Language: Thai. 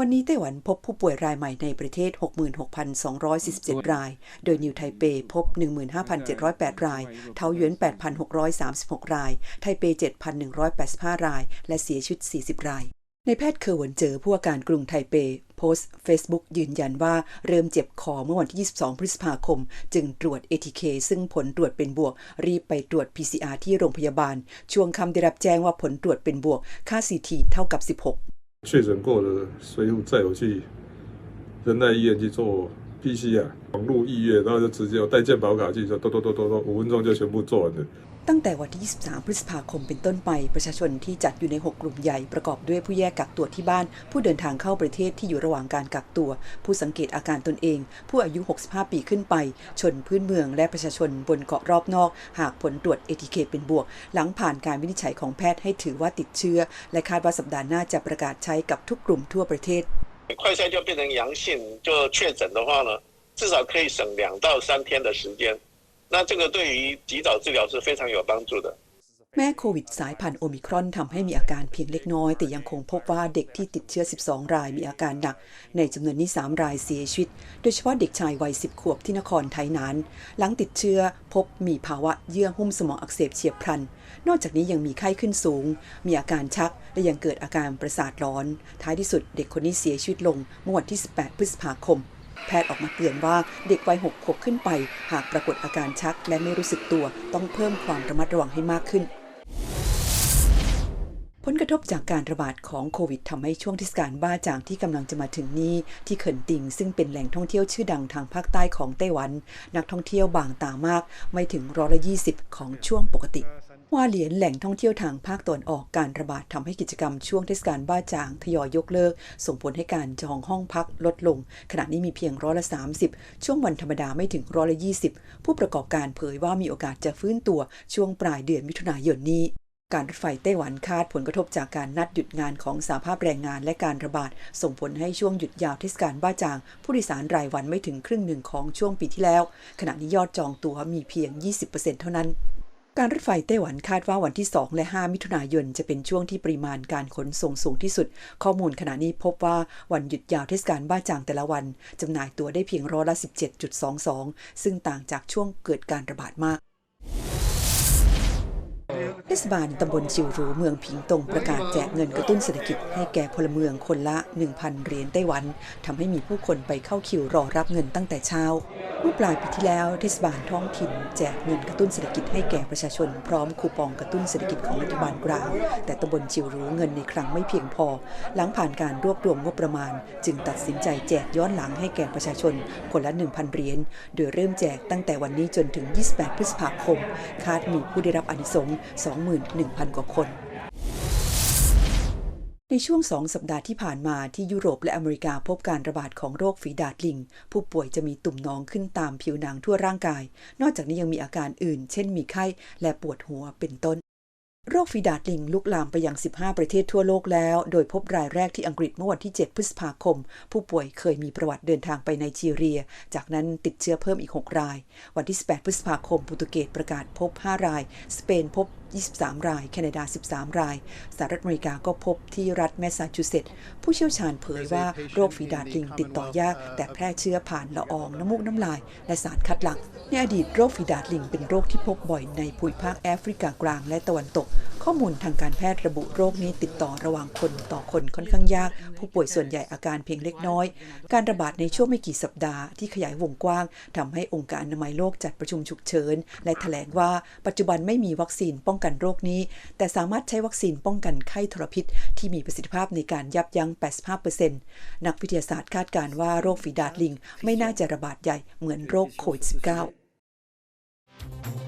วันนี้ไต้หวันพบผู้ป่วยรายใหม่ในประเทศ 66,247 ราย โดยนิวไทเปพบ 15,708 ราย เทาหยวน 8,636 ราย ไทเป 7,185 ราย และเสียชีวิต 40 ราย ในแพทย์เคอร์หวนเจอผู้ว่าการกรุงไทเป โพสต์ Facebook ยืนยันว่าเริ่มเจ็บคอเมื่อวันที่ 22 พฤษภาคม จึงตรวจ ATK ซึ่งผลตรวจเป็นบวก รีบไปตรวจ PCR ที่โรงพยาบาล ช่วงคำได้รับแจ้งว่าผลตรวจเป็นบวก ค่า CT เท่ากับ 16确诊过的随扈再有去仁爱医院去做 PCR，网络预约，然后就直接有带健保卡去，就咚咚咚咚咚，五分钟就全部做完了。 ตั้งแต่วันที่ 23 พฤษภาคมเป็นต้นไป ประชาชนที่จัดอยู่ใน 6 กลุ่มใหญ่ประกอบด้วยผู้แยกกักตัวที่บ้าน ผู้เดินทางเข้าประเทศที่อยู่ระหว่างการกักตัว ผู้สังเกตอาการตนเอง ผู้อายุ 65 ปีขึ้นไป ชนพื้นเมืองและประชาชนบนเกาะรอบนอก หากผลตรวจ ATK เป็นบวก หลังผ่านการวินิจฉัยของแพทย์ให้ถือว่าติดเชื้อ และคาดว่าสัปดาห์หน้าจะประกาศใช้กับทุกกลุ่มทั่วประเทศ 快筛就变成阳性，就确诊的话呢，至少可以省两到三天的时间。 那这个对于及早治疗是非常有帮助的。 แม้โควิดสายพันธุ์โอมิครอนทำให้มีอาการเพียงเล็กน้อย แต่ยังคงพบว่าเด็กที่ติดเชื้อ 12 รายมีอาการหนัก ในจำนวนนี้ 3 รายเสียชีวิต โดยเฉพาะเด็กชายวัย 10 ขวบที่นครไทยนาน หลังติดเชื้อพบมีภาวะเยื่อหุ้มสมองอักเสบเฉียบพลัน นอกจากนี้ยังมีไข้ขึ้นสูง มีอาการชัก และยังเกิดอาการประสาทร้อน ท้ายที่สุดเด็กคนนี้เสียชีวิตลงเมื่อวันที่ 18 พฤษภาคม แพทย์ออกมาเตือนว่าเด็กวัย6ขวบขึ้นไป หากปรากฏอาการชักและไม่รู้สึกตัว ต้องเพิ่มความระมัดระวังให้มากขึ้นผลกระทบจากการระบาดของโควิดทำให้ช่วงเทศกาลบ้าจางที่กำลังจะมาถึงนี้ ที่เขินติงซึ่งเป็นแหล่งท่องเที่ยวชื่อดังทางภาคใต้ของไต้หวัน นักท่องเที่ยวบางตามาก ไม่ถึงร้อยละ20ของช่วงปกติ ว่าเหรียญแหล่งท่องเที่ยวทางภาคตะวันออกการระบาดทำให้กิจกรรมช่วงเทศกาลบ้าจางทยอยยกเลิก ส่งผลให้การจองห้องพักลดลง ขณะนี้มีเพียงร้อยละ 30 ช่วงวันธรรมดาไม่ถึงร้อยละ 20 ผู้ประกอบการเผยว่ามีโอกาสจะฟื้นตัวช่วงปลายเดือนมิถุนายนนี้การรถไฟไต้หวันคาดผลกระทบจากการนัดหยุดงานของสาภาพแรงงานและการระบาด ส่งผลให้ช่วงหยุดยาวเทศกาลบ้าจาง ผู้โดยสารรายวันไม่ถึงครึ่งหนึ่งของช่วงปีที่แล้ว ขณะนี้ยอดจองตั๋วมีเพียง 20%เท่านั้น การรถไฟไต้หวันคาดว่าวันที่ 2 และ 5 มิถุนายน จะเป็นช่วงที่ปริมาณการขนส่งสูงที่สุด ข้อมูลขณะนี้พบว่าวันหยุดยาวเทศกาลบ้าจางแต่ละวัน จำหน่ายตัวได้เพียงร้อยละ 17.22 ซึ่งต่างจากช่วงเกิดการระบาดมากเทศบาลตำบลชิวรูเมืองผิงตงประกาศแจกเงินกระตุ้นเศรษฐกิจให้แก่พลเมืองคนละ 1,000 เหรียญไต้หวันทำให้มีผู้คนไปเข้าคิวรอรับเงินตั้งแต่เช้า มื่อปลายปีที่แล้วเทศบาลท้องถิ่นแจกเงินกระตุ้นเศรษฐกิจให้แก่ประชาชน พร้อมคูปองกระตุ้นเศรษฐกิจของรัฐบาลกลางแต่ตำบลชิวรู้เงินในครั้งไม่เพียงพอ หลังผ่านการรวบรวมงบประมาณ จึงตัดสินใจแจกย้อนหลังให้แก่ประชาชนคนละ 1,000 เหรียญโดยเริ่มแจกตั้งแต่วันนี้จนถึง 28 พฤษภาคม คาดมีผู้ได้รับอนิสงส์21,000 กว่าคน ในช่วงสองสัปดาห์ที่ผ่านมาที่ยุโรปและอเมริกาพบการระบาดของโรคฝีดาดลิง ผู้ป่วยจะมีตุ่มหนองขึ้นตามผิวหนังทั่วร่างกาย นอกจากนี้ยังมีอาการอื่น เช่นมีไข้และปวดหัวเป็นต้น โรคฝีดาดลิงลุกลามไปยัง 15 ประเทศทั่วโลกแล้ว โดยพบรายแรกที่อังกฤษเมื่อวันที่ 7 พฤษภาคม ผู้ป่วยเคยมีประวัติเดินทางไปไนจีเรีย จากนั้นติดเชื้อเพิ่มอีก 6 ราย วันที่ 18 พฤษภาคม โปรตุเกสประกาศพบ 5 ราย สเปนพบ23 ราย แคนาดา 13 ราย สหรัฐอเมริกาก็พบที่รัฐแมสซาชูเซตส์ผู้เชี่ยวชาญเผยว่าโรคฝีดาดลิงติดต่อยาก แต่แพร่เชื้อผ่านละอองน้ำมูกน้ำลาย และสารคัดหลั่งในอดีตโรคฝีดาดลิงเป็นโรคที่พบบ่อยในภูมิภาคแอฟริกากลางและตะวันตก ข้อมูลทางการแพทย์ระบุโรคนี้ติดต่อระหว่างคนต่อคนค่อนข้างยาก ผู้ป่วยส่วนใหญ่อาการเพียงเล็กน้อย การระบาดในช่วงไม่กี่สัปดาห์ที่ขยายวงกว้างทำให้องค์การอนามัยโลกจัดประชุมฉุกเฉิน และแถลงว่าปัจจุบันไม่มีวัคซีนป้องกันโรคนี้ แต่สามารถใช้วัคซีนป้องกันไข้ทรพิษ ที่มีประสิทธิภาพในการยับยั้ง 85%นักวิทยาศาสตร์คาดการว่าโรคฝีดาดลิง ไม่น่าจะระบาดใหญ่เหมือนโรคโควิด -19